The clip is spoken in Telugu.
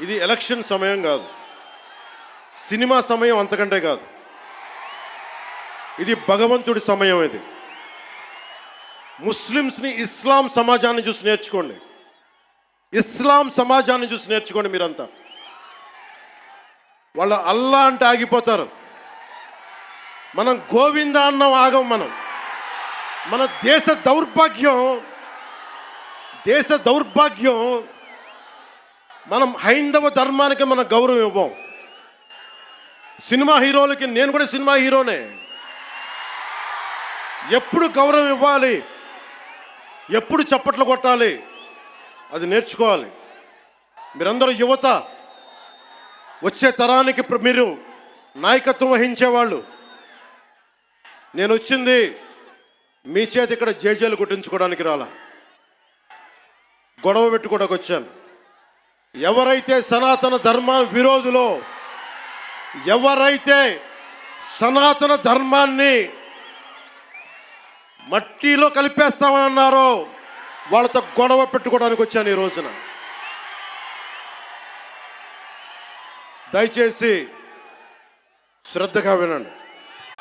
ఇది ఎలక్షన్ సమయం కాదు. సినిమా సమయం అంతకంటే కాదు. ఇది భగవంతుడి సమయం ఇది. ముస్లిమ్స్ని ఇస్లాం సమాజాన్ని చూసి నేర్చుకోండి. ఇస్లాం సమాజాన్ని చూసి నేర్చుకోండి మీరంతా. వాళ్ళు అల్లా అంటే ఆగిపోతారు. మనం గోవింద అన్నం ఆగం మనం. మన దేశ దౌర్భాగ్యం దేశ దౌర్భాగ్యం మనం హైందవ ధర్మానికి మన గౌరవం ఇవ్వం. సినిమా హీరోలకి నేను కూడా సినిమా హీరోనే. ఎప్పుడు గౌరవం ఇవ్వాలి? ఎప్పుడు చప్పట్లు కొట్టాలి? అది నేర్చుకోవాలి. మీరందరూ యువత వచ్చే తరానికి మీరు నాయకత్వం వహించేవాళ్ళు. నేను వచ్చింది మీ చేతి ఇక్కడ జేజేలు కొట్టించుకోవడానికి రాలా. గొడవ పెట్టుకోవడానికి వచ్చాను. ఎవరైతే సనాతన ధర్మ విరోధులో ఎవరైతే సనాతన ధర్మాన్ని మట్టిలో కలిపేస్తామని అన్నారో వాళ్ళతో గొడవ పెట్టుకోవడానికి వచ్చాను ఈ రోజున. దయచేసి శ్రద్ధగా వినండి.